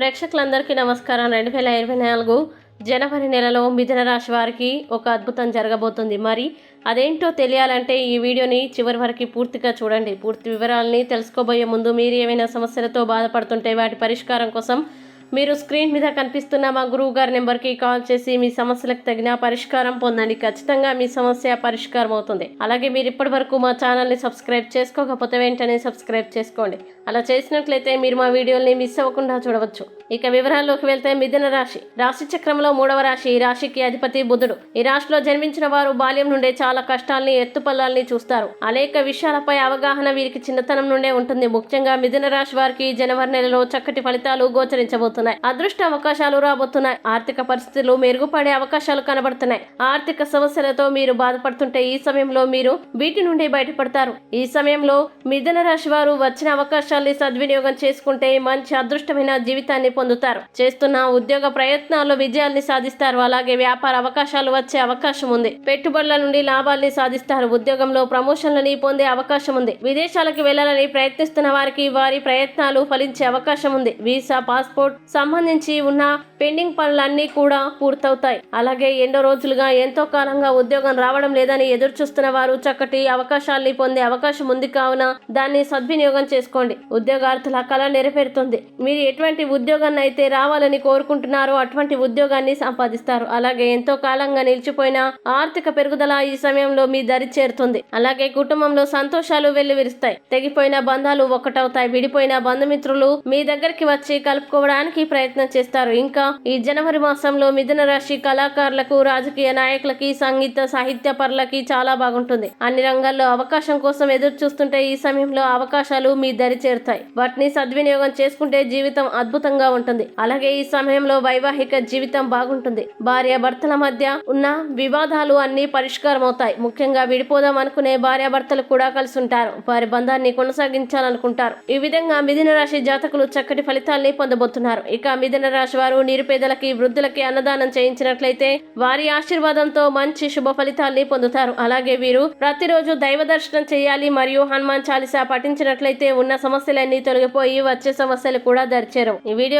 ప్రేక్షకులందరికీ నమస్కారం రెండు వేల ఇరవై నాలుగు జనవరి నెలలో మిథున రాశి వారికి ఒక అద్భుతం జరగబోతుంది. మరి అదేంటో తెలియాలంటే ఈ వీడియోని చివరి వరకు పూర్తిగా చూడండి. పూర్తి వివరాలని తెలుసుకోబోయే ముందు మీరు ఏమైనా సమస్యలతో బాధపడుతుంటే వాటి పరిష్కారం కోసం మీరు స్క్రీన్ మీద కనిపిస్తున్న మా గురువు గారి నెంబర్కి కాల్ చేసి మీ సమస్యలకు తగిన పరిష్కారం పొందండి. ఖచ్చితంగా మీ సమస్య పరిష్కారం అవుతుంది. అలాగే మీరు ఇప్పటి వరకు మా ఛానల్ని సబ్స్క్రైబ్ చేసుకోకపోతే వెంటనే సబ్స్క్రైబ్ చేసుకోండి. అలా చేసినట్లయితే మీరు మా వీడియోని మిస్ అవ్వకుండా చూడవచ్చు. ఇక వివరాల్లోకి వెళ్తే మిథున రాశి. రాశి చక్రంలో మూడవ రాశి. ఈ రాశికి అధిపతి బుధుడు. ఈ రాశిలో జన్మించిన వారు బాల్యం నుండే చాలా కష్టాల్ని ఎత్తుపల్లాల్ని చూస్తారు. అనేక విషయాలపై అవగాహన వీరికి చిన్నతనం నుండే ఉంటుంది. ముఖ్యంగా మిథున రాశి వారికి జనవరి నెలలో చక్కటి ఫలితాలు గోచరించబోతున్నాయి. అదృష్ట అవకాశాలు రాబోతున్నాయి. ఆర్థిక పరిస్థితులు మెరుగుపడే అవకాశాలు కనబడుతున్నాయి. ఆర్థిక సమస్యలతో మీరు బాధపడుతుంటే ఈ సమయంలో మీరు వీటి నుండి బయటపడతారు. ఈ సమయంలో మిథున రాశి వారు వచ్చిన అవకాశాల్ని సద్వినియోగం చేసుకుంటే మంచి అదృష్టమైన జీవితాన్ని పొందుతారు. చేస్తున్న ఉద్యోగ ప్రయత్నాల్లో విజయాల్ని సాధిస్తారు. అలాగే వ్యాపార అవకాశాలు వచ్చే అవకాశం ఉంది. పెట్టుబడుల నుండి లాభాల్ని సాధిస్తారు. ఉద్యోగంలో ప్రమోషన్లని పొందే అవకాశం ఉంది. విదేశాలకు వెళ్ళాలని ప్రయత్నిస్తున్న వారికి వారి ప్రయత్నాలు ఫలించే అవకాశం ఉంది. వీసా పాస్పోర్ట్ సంబంధించి ఉన్న పెండింగ్ పనులన్నీ కూడా పూర్తవుతాయి. అలాగే ఎన్నో రోజులుగా ఎంతో కాలంగా ఉద్యోగం రావడం లేదని ఎదురు చూస్తున్న వారు చక్కటి అవకాశాల్ని పొందే అవకాశం ఉంది కావున దాన్ని సద్వినియోగం చేసుకోండి. ఉద్యోగార్థుల కళ నెరవేరుతుంది. మీరు ఎటువంటి ఉద్యోగాన్ని అయితే రావాలని కోరుకుంటున్నారో అటువంటి ఉద్యోగాన్ని సంపాదిస్తారు. అలాగే ఎంతో కాలంగా నిలిచిపోయిన ఆర్థిక పెరుగుదల ఈ సమయంలో మీ దరి చేరుతుంది. అలాగే కుటుంబంలో సంతోషాలు వెల్లువిరుస్తాయి. తెగిపోయిన బంధాలు ఒక్కటవుతాయి. విడిపోయిన బంధుమిత్రులు మీ దగ్గరికి వచ్చి కలుపుకోవడానికి ప్రయత్నం చేస్తారు. ఇంకా ఈ జనవరి మాసంలో మిథున రాశి కళాకారులకు రాజకీయ నాయకులకి సంగీత సాహిత్య పరులకి చాలా బాగుంటుంది. అన్ని రంగాల్లో అవకాశం కోసం ఎదురు చూస్తుంటే ఈ సమయంలో అవకాశాలు మీ దరి చేరుతాయి. వాటిని సద్వినియోగం చేసుకుంటే జీవితం అద్భుతంగా ఉంటుంది. అలాగే ఈ సమయంలో వైవాహిక జీవితం బాగుంటుంది. భార్య భర్తల మధ్య ఉన్న వివాదాలు అన్ని పరిష్కారం అవుతాయి ముఖ్యంగా విడిపోదాం అనుకునే భార్యాభర్తలు కూడా కలిసి ఉంటారు. వారి బంధాన్ని కొనసాగించాలనుకుంటారు. ఈ విధంగా మిథున రాశి జాతకులు చక్కటి ఫలితాల్ని పొందబోతున్నారు. ఇక మిథున రాశి వారు నిరుపేదలకి వృద్ధులకి అన్నదానం చేయించినట్లయితే వారి ఆశీర్వాదంతో మంచి శుభ ఫలితాల్ని పొందుతారు. అలాగే వీరు ప్రతిరోజు దైవ దర్శనం చేయాలి మరియు హనుమాన్ చాలీసా పఠించినట్లయితే ఉన్న సమస్యలన్నీ తొలగిపోయి వచ్చే సమస్యలు కూడా దరిచేరు ఈ వీడియో